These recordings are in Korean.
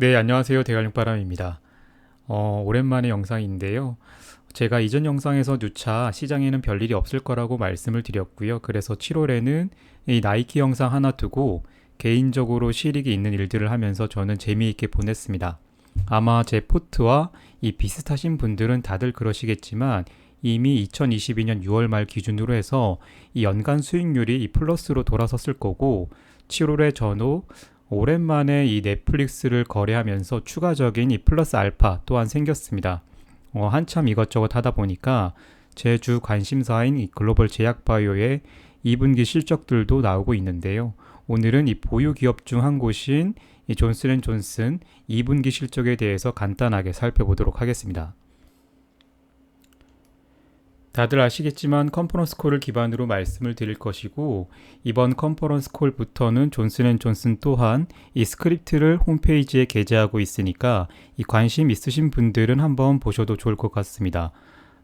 네, 안녕하세요. 대관령바람입니다. 어, 오랜만에 영상인데요. 제가 이전 영상에서 누차 시장에는 별일이 없을 거라고 말씀을 드렸고요. 그래서 7월에는 이 나이키 영상 하나 두고 개인적으로 실익이 있는 일들을 하면서 저는 재미있게 보냈습니다. 아마 제 포트와 이 비슷하신 분들은 다들 그러시겠지만 이미 2022년 6월 말 기준으로 해서 이 연간 수익률이 이 플러스로 돌아섰을 거고 7월에 전후 오랜만에 이 넷플릭스를 거래하면서 추가적인 이 플러스 알파 또한 생겼습니다. 어, 한참 이것저것 하다 보니까 제 주 관심사인 이 글로벌 제약바이오의 2분기 실적들도 나오고 있는데요. 오늘은 이 보유 기업 중 한 곳인 이 존슨앤존슨 2분기 실적에 대해서 간단하게 살펴보도록 하겠습니다. 다들 아시겠지만 컨퍼런스 콜을 기반으로 말씀을 드릴 것이고 이번 컨퍼런스 콜부터는 존슨앤존슨 또한 이 스크립트를 홈페이지에 게재하고 있으니까 이 관심 있으신 분들은 한번 보셔도 좋을 것 같습니다.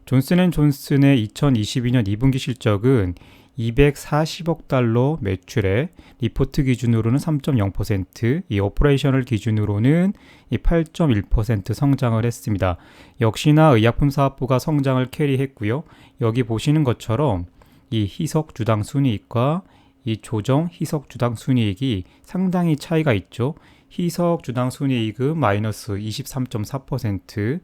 존슨앤존슨의 2022년 2분기 실적은 240억 달러 매출에 리포트 기준으로는 3.0%, 이 오퍼레이션을 기준으로는 이8.1% 성장을 했습니다. 역시나 의약품 사업부가 성장을 캐리했고요. 여기 보시는 것처럼 이 희석 주당 순이익과 이 조정 희석 주당 순이익이 상당히 차이가 있죠. 희석 주당 순이익은 마이너스 23.4%,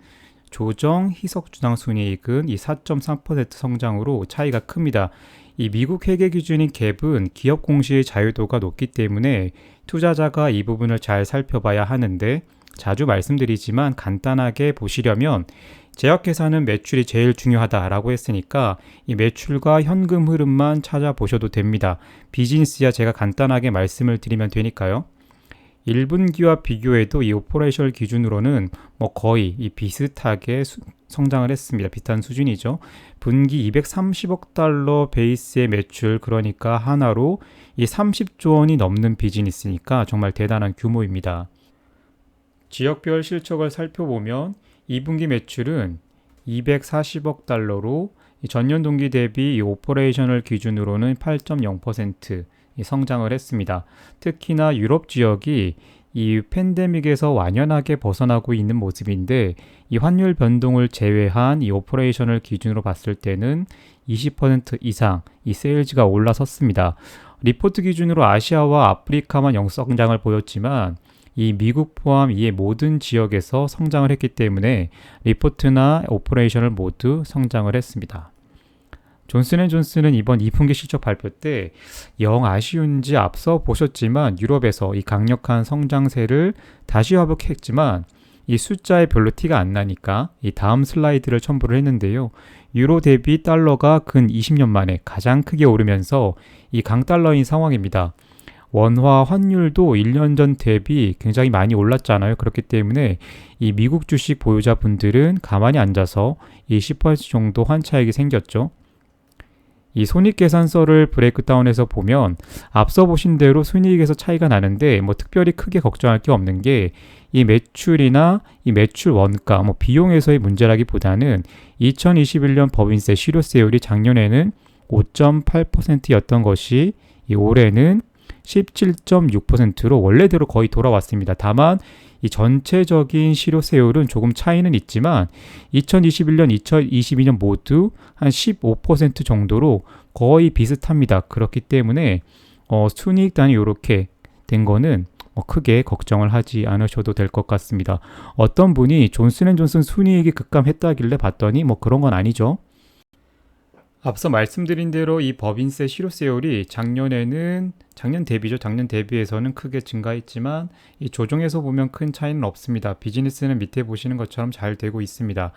조정 희석 주당 순이익은 이 4.3% 성장으로 차이가 큽니다. 이 미국 회계 기준인 갭은 기업 공시의 자유도가 높기 때문에 투자자가 이 부분을 잘 살펴봐야 하는데 자주 말씀드리지만 간단하게 보시려면 제약회사는 매출이 제일 중요하다라고 했으니까 이 매출과 현금 흐름만 찾아보셔도 됩니다. 비즈니스야 제가 간단하게 말씀을 드리면 되니까요. 1분기와 비교해도 이 오퍼레이션 기준으로는 뭐 거의 이 비슷하게 수, 성장을 했습니다. 비슷한 수준이죠. 분기 230억 달러 베이스의 매출 그러니까 하나로 이 30조 원이 넘는 비즈니스니까 정말 대단한 규모입니다. 지역별 실적을 살펴보면 2분기 매출은 240억 달러로 전년 동기 대비 이 오퍼레이션을 기준으로는 8.0% 성장을 했습니다. 특히나 유럽 지역이 이 팬데믹에서 완연하게 벗어나고 있는 모습인데 이 환율 변동을 제외한 이 오퍼레이션을 기준으로 봤을 때는 20% 이상 이 세일즈가 올라섰습니다. 리포트 기준으로 아시아와 아프리카만 영성장을 보였지만 이 미국 포함 이의 모든 지역에서 성장을 했기 때문에 리포트나 오퍼레이션을 모두 성장을 했습니다. 존슨앤존슨은 이번 2분기 실적 발표 때 영 아쉬운지 앞서 보셨지만 유럽에서 이 강력한 성장세를 다시 회복했지만 이 숫자에 별로 티가 안 나니까 이 다음 슬라이드를 첨부를 했는데요. 유로 대비 달러가 근 20년 만에 가장 크게 오르면서 이 강달러인 상황입니다. 원화 환율도 1년 전 대비 굉장히 많이 올랐잖아요. 그렇기 때문에 이 미국 주식 보유자분들은 가만히 앉아서 이 10% 정도 환차익이 생겼죠. 이 손익계산서를 브레이크다운해서 보면 앞서 보신 대로 순이익에서 차이가 나는데 뭐 특별히 크게 걱정할 게 없는 게 이 매출이나 이 매출 원가 뭐 비용에서의 문제라기보다는 2021년 법인세 실효세율이 작년에는 5.8%였던 것이 이 올해는 17.6%로 원래대로 거의 돌아왔습니다. 다만 이 전체적인 실효세율은 조금 차이는 있지만 2021년, 2022년 모두 한 15% 정도로 거의 비슷합니다. 그렇기 때문에 어, 순이익단이 이렇게 된 거는 뭐 크게 걱정을 하지 않으셔도 될 것 같습니다. 어떤 분이 존슨앤존슨 순이익이 급감했다길래 봤더니 뭐 그런 건 아니죠. 앞서 말씀드린 대로 이 법인세 실효세율이 작년에는 작년 대비죠. 작년 대비해서는 크게 증가했지만 이 조정에서 보면 큰 차이는 없습니다. 비즈니스는 밑에 보시는 것처럼 잘 되고 있습니다.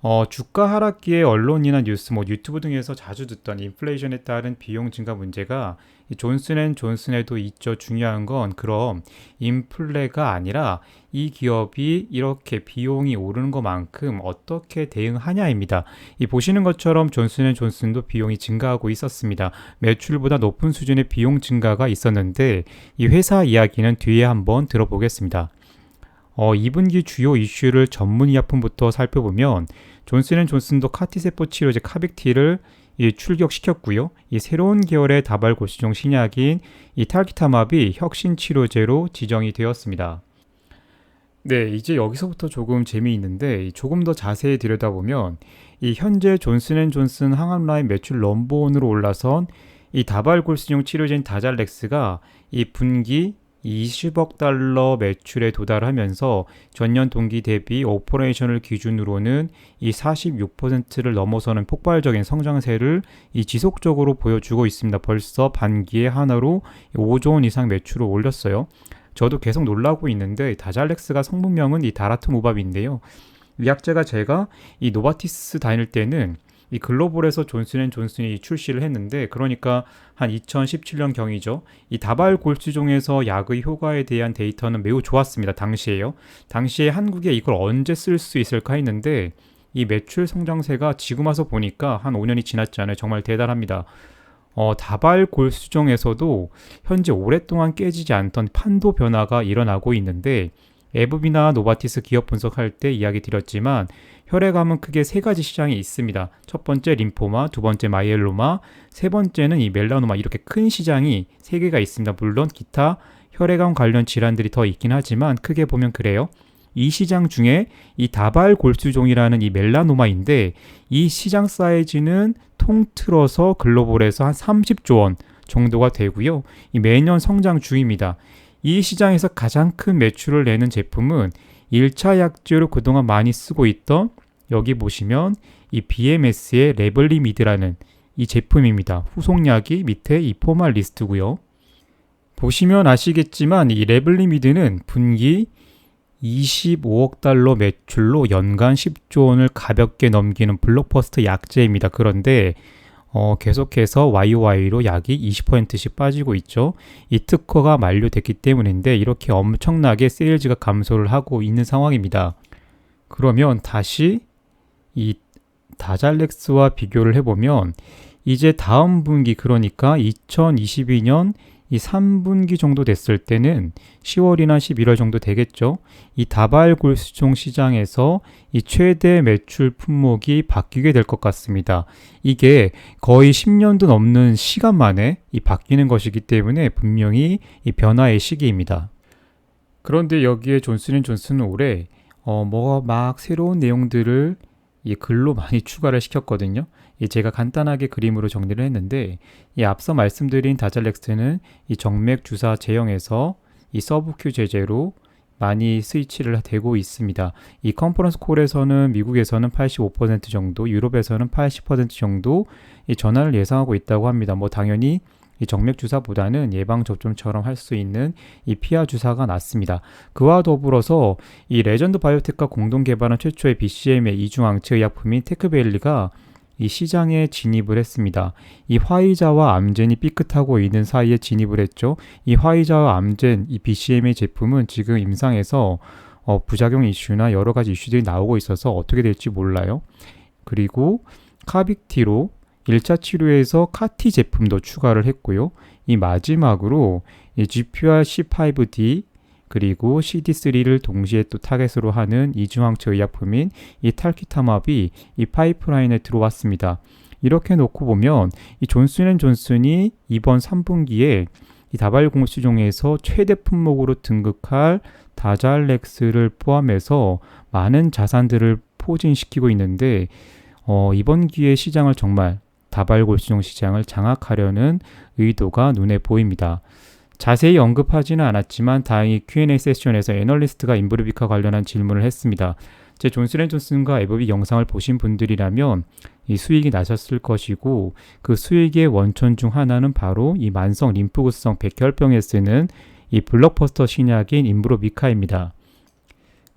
어, 주가 하락기에 언론이나 뉴스, 뭐 유튜브 등에서 자주 듣던 인플레이션에 따른 비용 증가 문제가 존슨앤존슨에도 있죠. 중요한 건 그럼 인플레가 아니라 이 기업이 이렇게 비용이 오르는 것만큼 어떻게 대응하냐입니다. 이 보시는 것처럼 존슨앤존슨도 비용이 증가하고 있었습니다. 매출보다 높은 수준의 비용 증가가 있었는데 이 회사 이야기는 뒤에 한번 들어보겠습니다. 어, 2분기 주요 이슈를 전문 의약품부터 살펴보면 존슨앤존슨도 카티세포 치료제 카빅티를 이 출격시켰고요. 이 새로운 계열의 다발 고시종 신약인 이 탈기타맙이 혁신 치료제로 지정이 되었습니다. 네, 이제 여기서부터 조금 재미있는데 조금 더 자세히 들여다보면 이 현재 존슨앤존슨 항암 라인 매출 넘버원으로 올라선 이 다발골수용 치료제인 다잘렉스가 이 분기 20억 달러 매출에 도달하면서 전년 동기 대비 오퍼레이션을 기준으로는 이 46%를 넘어서는 폭발적인 성장세를 이 지속적으로 보여주고 있습니다. 벌써 반기에 하나로 5조 원 이상 매출을 올렸어요. 저도 계속 놀라고 있는데 다잘렉스가 성분명은 이 다라투모밥인데요. 이 약제가 제가 이 노바티스 다닐 때는 이 글로벌에서 존슨앤존슨이 출시를 했는데 그러니까 한 2017년 경이죠. 이 다발 골수종에서 약의 효과에 대한 데이터는 매우 좋았습니다. 당시에요. 당시에 한국에 이걸 언제 쓸 수 있을까 했는데 이 매출 성장세가 지금 와서 보니까 한 5년이 지났잖아요. 정말 대단합니다. 어, 다발 골수종에서도 현재 오랫동안 깨지지 않던 판도 변화가 일어나고 있는데 에브비나 노바티스 기업 분석할 때 이야기 드렸지만 혈액암은 크게 세 가지 시장이 있습니다. 첫 번째 림포마, 두 번째 마이엘로마, 세 번째는 이 멜라노마 이렇게 큰 시장이 세 개가 있습니다. 물론 기타 혈액암 관련 질환들이 더 있긴 하지만 크게 보면 그래요. 이 시장 중에 이 다발 골수종이라는 이 멜라노마인데 이 시장 사이즈는 통틀어서 글로벌에서 한 30조 원 정도가 되고요. 이 매년 성장 중입니다. 이 시장에서 가장 큰 매출을 내는 제품은 1차 약제로 그동안 많이 쓰고 있던 여기 보시면 이 BMS의 레블리미드라는 이 제품입니다. 후속약이 밑에 이 포말 리스트고요. 보시면 아시겠지만 이 레블리미드는 분기 25억 달러 매출로 연간 10조 원을 가볍게 넘기는 블록버스터 약제입니다. 그런데 어, 계속해서 YOY로 약이 20%씩 빠지고 있죠. 이 특허가 만료됐기 때문인데 이렇게 엄청나게 세일즈가 감소를 하고 있는 상황입니다. 그러면 다시 이 다잘렉스와 비교를 해보면 이제 다음 분기 그러니까 2022년 이 3분기 정도 됐을 때는 10월이나 11월 정도 되겠죠. 이 다발 골수종 시장에서 이 최대 매출 품목이 바뀌게 될 것 같습니다. 이게 거의 10년도 넘는 시간 만에 이 바뀌는 것이기 때문에 분명히 이 변화의 시기입니다. 그런데 여기에 존슨앤존슨은 올해 어, 뭐가 막 새로운 내용들을 이 글로 많이 추가를 시켰거든요. 이 제가 간단하게 그림으로 정리를 했는데 이 앞서 말씀드린 다잘렉스는 이 정맥 주사 제형에서 이 서브큐 제제로 많이 스위치를 되고 있습니다. 이 컨퍼런스 콜에서는 미국에서는 85% 정도, 유럽에서는 80% 정도 이 전환을 예상하고 있다고 합니다. 뭐 당연히 이 정맥 주사보다는 예방 접종처럼 할 수 있는 이 피하 주사가 낫습니다. 그와 더불어서 이 레전드 바이오텍과 공동 개발한 최초의 BCM의 이중항체 의약품인 테크벨리가 이 시장에 진입을 했습니다. 이 화이자와 암젠이 삐끗하고 있는 사이에 진입을 했죠. 이 화이자와 암젠, 이 BCM의 제품은 지금 임상에서 어, 부작용 이슈나 여러 가지 이슈들이 나오고 있어서 어떻게 될지 몰라요. 그리고 카빅티로 1차 치료에서 카티 제품도 추가를 했고요. 이 마지막으로 이 GPR-C5D 그리고 CD3를 동시에 또 타겟으로 하는 이중항체 의약품인 이 탈키타맙이 이 파이프라인에 들어왔습니다. 이렇게 놓고 보면 이 존슨앤존슨이 이번 3분기에 이 다발공수종에서 최대 품목으로 등극할 다잘렉스를 포함해서 많은 자산들을 포진시키고 있는데 어, 이번 기회 시장을 정말 다발 골수종 시장을 장악하려는 의도가 눈에 보입니다. 자세히 언급하지는 않았지만 다행히 Q&A 세션에서 애널리스트가 인브루비카 관련한 질문을 했습니다. 제 존슨앤존슨과 에버비 영상을 보신 분들이라면 이 수익이 나셨을 것이고 그 수익의 원천 중 하나는 바로 이 만성 림프구성 백혈병에 쓰는 이 블록버스터 신약인 인브로비카입니다.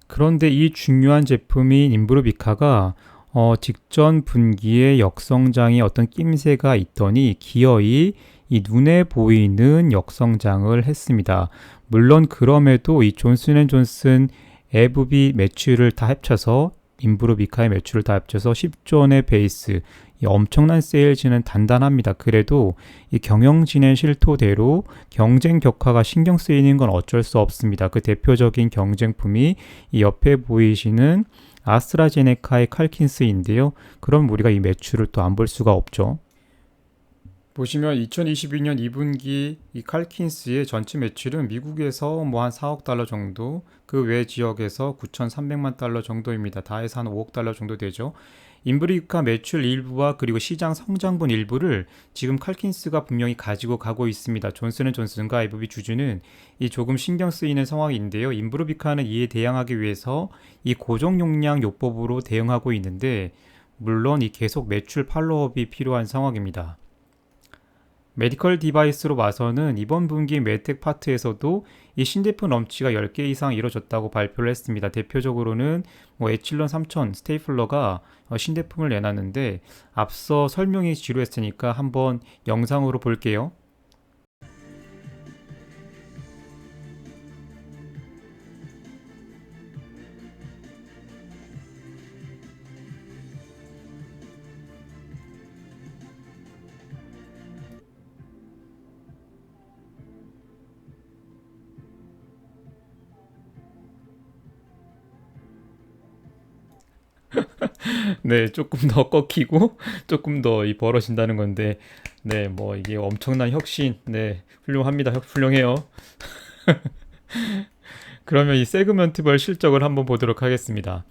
그런데 이 중요한 제품인 인브로비카가 어, 직전 분기에 역성장에 어떤 낌새가 있더니 기어이 이 눈에 보이는 역성장을 했습니다. 물론 그럼에도 이 존슨앤존슨 에브비 매출을 다 합쳐서 인브로비카의 매출을 다 합쳐서 10조 원의 베이스 이 엄청난 세일즈는 단단합니다. 그래도 이 경영진의 실토대로 경쟁 격화가 신경 쓰이는 건 어쩔 수 없습니다. 그 대표적인 경쟁품이 이 옆에 보이시는 아스트라제네카의 칼킨스인데요. 그럼 우리가 이 매출을 또 안 볼 수가 없죠. 보시면 2022년 2분기 이 칼킨스의 전체 매출은 미국에서 뭐 한 4억 달러 정도, 그 외 지역에서 9,300만 달러 정도입니다. 다 해서 한 5억 달러 정도 되죠. 인브리카 매출 일부와 그리고 시장 성장분 일부를 지금 칼킨스가 분명히 가지고 가고 있습니다. 존슨앤존슨과 IVB 주주는 이 조금 신경 쓰이는 상황인데요. 인브루비카는 이에 대항하기 위해서 이 고정 용량 요법으로 대응하고 있는데 물론 이 계속 매출 팔로업이 필요한 상황입니다. 메디컬 디바이스로 봐서는 이번 분기 메텍 파트에서도 이 신제품 럼치가 10개 이상 이뤄졌다고 발표를 했습니다. 대표적으로는 뭐 에칠런 3000 스테이플러가 어, 신제품을 내놨는데 앞서 설명이 지루했으니까 한번 영상으로 볼게요. 네, 조금 더 꺾이고 조금 더 이 벌어진다는 건데, 네, 뭐 이게 엄청난 혁신, 네, 훌륭합니다. 혁- 훌륭해요. 그러면 이 세그먼트별 실적을 한번 보도록 하겠습니다.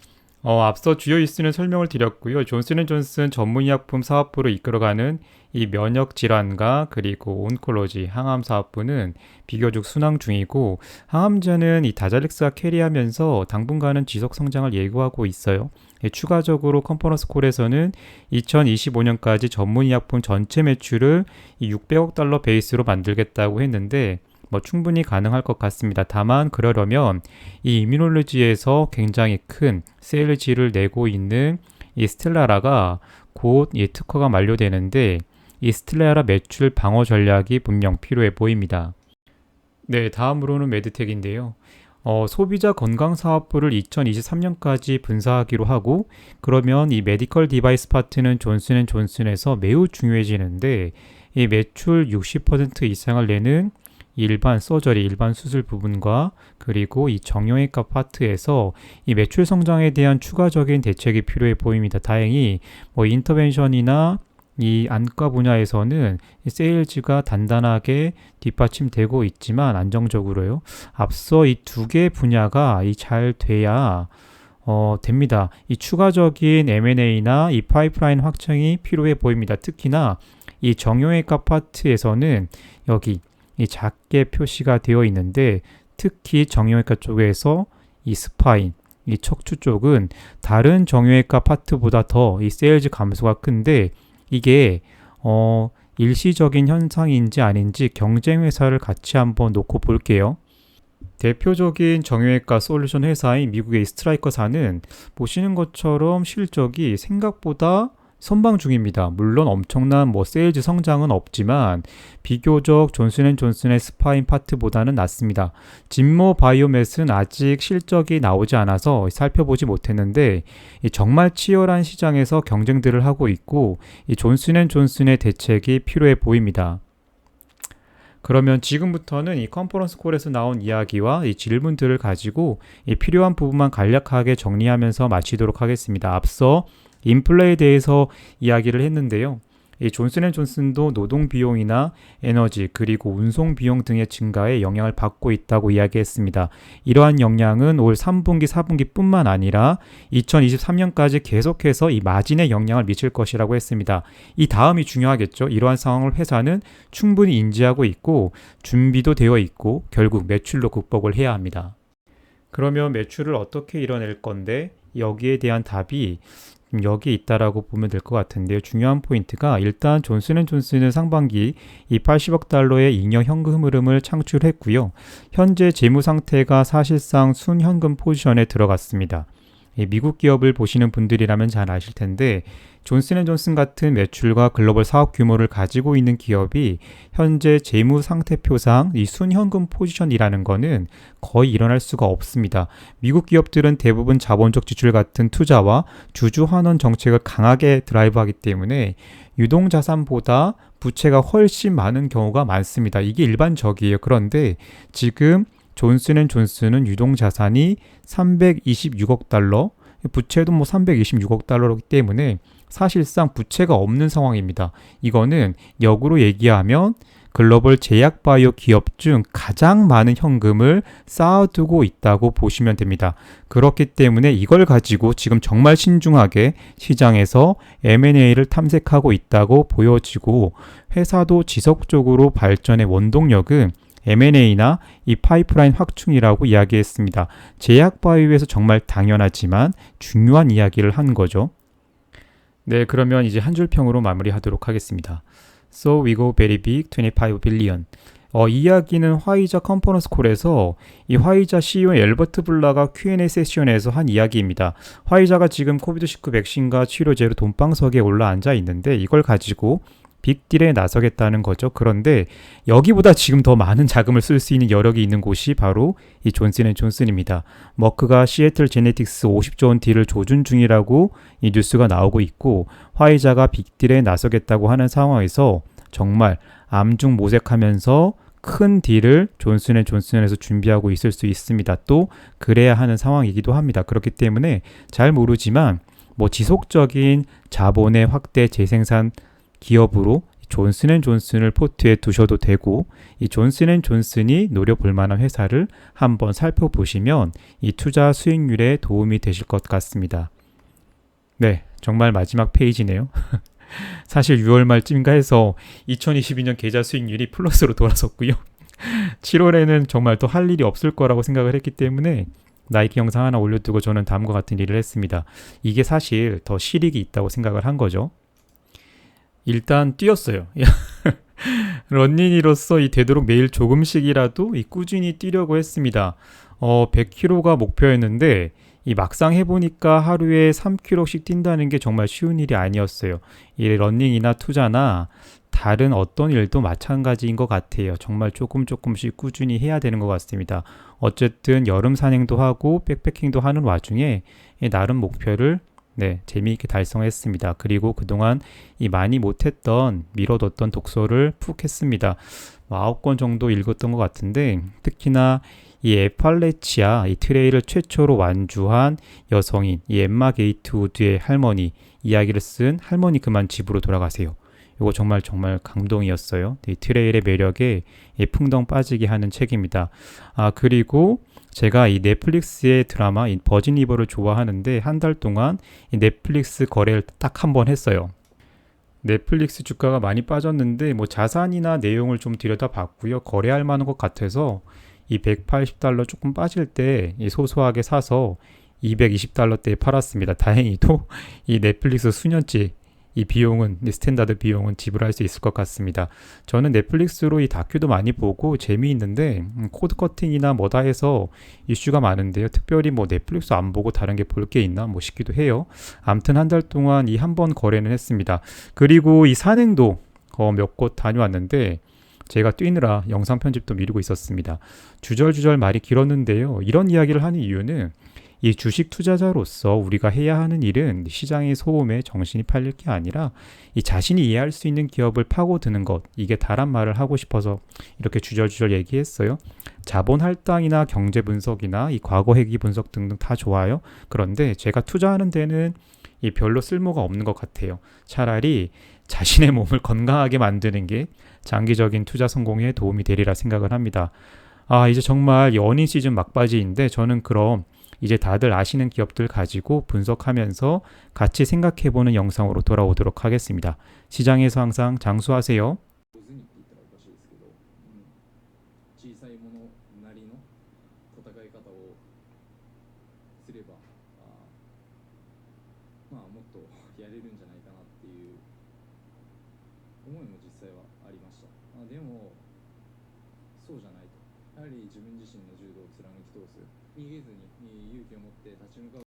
어, 앞서 주요 이슈는 설명을 드렸고요. 존슨앤존슨 전문의약품 사업부로 이끌어가는 이 면역 질환과 그리고 온콜로지 항암 사업부는 비교적 순항 중이고 항암제는 이 다잘릭스가 캐리하면서 당분간은 지속 성장을 예고하고 있어요. 예, 추가적으로 컨퍼런스 콜에서는 2025년까지 전문의약품 전체 매출을 600억 달러 베이스로 만들겠다고 했는데 뭐 충분히 가능할 것 같습니다. 다만 그러려면 이 이뮤놀로지에서 굉장히 큰 세일즈를 내고 있는 이 스텔라라가 곧 이 특허가 만료되는데 이 스텔라라 매출 방어 전략이 분명 필요해 보입니다. 네, 다음으로는 메드텍인데요. 어, 소비자 건강 사업부를 2023년까지 분사하기로 하고 그러면 이 메디컬 디바이스 파트는 존슨앤존슨에서 매우 중요해지는데 이 매출 60% 이상을 내는 일반 서저리, 일반 수술 부분과 그리고 이 정형외과 파트에서 이 매출 성장에 대한 추가적인 대책이 필요해 보입니다. 다행히 뭐 인터벤션이나 이 안과 분야에서는 이 세일즈가 단단하게 뒷받침되고 있지만 안정적으로요. 앞서 이 두 개 분야가 이 잘 돼야 어, 됩니다. 이 추가적인 M&A나 이 파이프라인 확장이 필요해 보입니다. 특히나 이 정형외과 파트에서는 여기 이 작게 표시가 되어 있는데 특히 정형외과 쪽에서 이 스파인, 이 척추 쪽은 다른 정형외과 파트보다 더 이 세일즈 감소가 큰데 이게 어 일시적인 현상인지 아닌지 경쟁 회사를 같이 한번 놓고 볼게요. 대표적인 정형외과 솔루션 회사인 미국의 스트라이커사는 보시는 것처럼 실적이 생각보다 선방 중입니다. 물론 엄청난 뭐 세일즈 성장은 없지만 비교적 존슨앤존슨의 스파인 파트보다는 낮습니다. 진모 바이오맷은 아직 실적이 나오지 않아서 살펴보지 못했는데 정말 치열한 시장에서 경쟁들을 하고 있고 존슨앤존슨의 대책이 필요해 보입니다. 그러면 지금부터는 이 컨퍼런스 콜에서 나온 이야기와 이 질문들을 가지고 이 필요한 부분만 간략하게 정리하면서 마치도록 하겠습니다. 앞서 인플레에 대해서 이야기를 했는데요. 이 존슨앤존슨도 노동 비용이나 에너지 그리고 운송 비용 등의 증가에 영향을 받고 있다고 이야기했습니다. 이러한 영향은 올 3분기, 4분기뿐만 아니라 2023년까지 계속해서 이 마진에 영향을 미칠 것이라고 했습니다. 이 다음이 중요하겠죠. 이러한 상황을 회사는 충분히 인지하고 있고 준비도 되어 있고 결국 매출로 극복을 해야 합니다. 그러면 매출을 어떻게 이뤄낼 건데 여기에 대한 답이 여기 있다라고 보면 될 것 같은데요. 중요한 포인트가 일단 존슨앤존슨은 상반기 이 80억 달러의 잉여 현금 흐름을 창출했고요. 현재 재무 상태가 사실상 순현금 포지션에 들어갔습니다. 미국 기업을 보시는 분들이라면 잘 아실 텐데 존슨앤존슨 같은 매출과 글로벌 사업 규모를 가지고 있는 기업이 현재 재무 상태표상 이 순현금 포지션이라는 것은 거의 일어날 수가 없습니다. 미국 기업들은 대부분 자본적 지출 같은 투자와 주주 환원 정책을 강하게 드라이브하기 때문에 유동 자산보다 부채가 훨씬 많은 경우가 많습니다. 이게 일반적이에요. 그런데 지금 존슨앤존슨은 유동 자산이 326억 달러, 부채도 뭐 326억 달러이기 때문에 사실상 부채가 없는 상황입니다. 이거는 역으로 얘기하면 글로벌 제약 바이오 기업 중 가장 많은 현금을 쌓아두고 있다고 보시면 됩니다. 그렇기 때문에 이걸 가지고 지금 정말 신중하게 시장에서 M&A를 탐색하고 있다고 보여지고 회사도 지속적으로 발전의 원동력은 M&A나 이 파이프라인 확충이라고 이야기했습니다. 제약 바이오에서 정말 당연하지만 중요한 이야기를 한 거죠. 네, 그러면 이제 한 줄 평으로 마무리하도록 하겠습니다. So we go very big 25 billion. 어, 이 이야기는 화이자 컨퍼런스 콜에서 이 화이자 CEO 엘버트 블라가 Q&A 세션에서 한 이야기입니다. 화이자가 지금 코비드 19 백신과 치료제로 돈방석에 올라 앉아 있는데 이걸 가지고 빅딜에 나서겠다는 거죠. 그런데 여기보다 지금 더 많은 자금을 쓸 수 있는 여력이 있는 곳이 바로 이 존슨앤존슨입니다. 머크가 시애틀 제네틱스 50조 원 딜을 조준 중이라고 이 뉴스가 나오고 있고 화이자가 빅딜에 나서겠다고 하는 상황에서 정말 암중 모색하면서 큰 딜을 존슨앤존슨에서 준비하고 있을 수 있습니다. 또 그래야 하는 상황이기도 합니다. 그렇기 때문에 잘 모르지만 뭐 지속적인 자본의 확대 재생산 기업으로 존슨앤존슨을 포트에 두셔도 되고 이 존슨앤존슨이 노려볼 만한 회사를 한번 살펴보시면 이 투자 수익률에 도움이 되실 것 같습니다. 네, 정말 마지막 페이지네요. 사실 6월 말쯤인가 해서 2022년 계좌 수익률이 플러스로 돌아섰고요. 7월에는 정말 또 할 일이 없을 거라고 생각을 했기 때문에 나이키 영상 하나 올려두고 저는 다음과 같은 일을 했습니다. 이게 사실 더 실익이 있다고 생각을 한 거죠. 일단 뛰었어요. 런닝이로서 이 되도록 매일 조금씩이라도 이 꾸준히 뛰려고 했습니다. 어, 100km가 목표였는데 이 막상 해보니까 하루에 3km씩 뛴다는 게 정말 쉬운 일이 아니었어요. 이 러닝이나 투자나 다른 어떤 일도 마찬가지인 것 같아요. 정말 조금 조금씩 꾸준히 해야 되는 것 같습니다. 어쨌든 여름 산행도 하고 백패킹도 하는 와중에 나름 목표를 네, 재미있게 달성했습니다. 그리고 그동안 이 많이 못했던 미뤄뒀던 독서를 푹 했습니다. 뭐 아홉 권 정도 읽었던 것 같은데 특히나 이 에팔레치아 이 트레이를 최초로 완주한 여성인 이 엠마 게이트우드의 할머니 이야기를 쓴 할머니 그만 집으로 돌아가세요. 이거 정말 정말 감동이었어요. 이 트레일의 매력에 풍덩 빠지게 하는 책입니다. 아 그리고 제가 이 넷플릭스의 드라마 이 버진 리버를 좋아하는데 한 달 동안 이 넷플릭스 거래를 딱 한 번 했어요. 넷플릭스 주가가 많이 빠졌는데 뭐 자산이나 내용을 좀 들여다봤고요. 거래할 만한 것 같아서 이 180달러 조금 빠질 때 이 소소하게 사서 220달러대에 팔았습니다. 다행히도 이 넷플릭스 수년치 이 비용은 스탠다드 비용은 지불할 수 있을 것 같습니다. 저는 넷플릭스로 이 다큐도 많이 보고 재미있는데 음, 코드 커팅이나 뭐다 해서 이슈가 많은데요. 특별히 뭐 넷플릭스 안 보고 다른 게 볼 게 있나 뭐 싶기도 해요. 암튼 한 달 동안 이 한 번 거래는 했습니다. 그리고 이 산행도 어, 몇 곳 다녀왔는데 제가 뛰느라 영상 편집도 미루고 있었습니다. 주절주절 말이 길었는데요. 이런 이야기를 하는 이유는 이 주식 투자자로서 우리가 해야 하는 일은 시장의 소음에 정신이 팔릴 게 아니라 이 자신이 이해할 수 있는 기업을 파고드는 것 이게 다란 말을 하고 싶어서 이렇게 주절주절 얘기했어요. 자본 할당이나 경제 분석이나 이 과거 회기 분석 등등 다 좋아요. 그런데 제가 투자하는 데는 이 별로 쓸모가 없는 것 같아요. 차라리 자신의 몸을 건강하게 만드는 게 장기적인 투자 성공에 도움이 되리라 생각을 합니다. 아, 이제 정말 연인 시즌 막바지인데 저는 그럼 이제 다들 아시는 기업들 가지고 분석하면서 같이 생각해보는 영상으로 돌아오도록 하겠습니다. 시장에서 항상 장수하세요.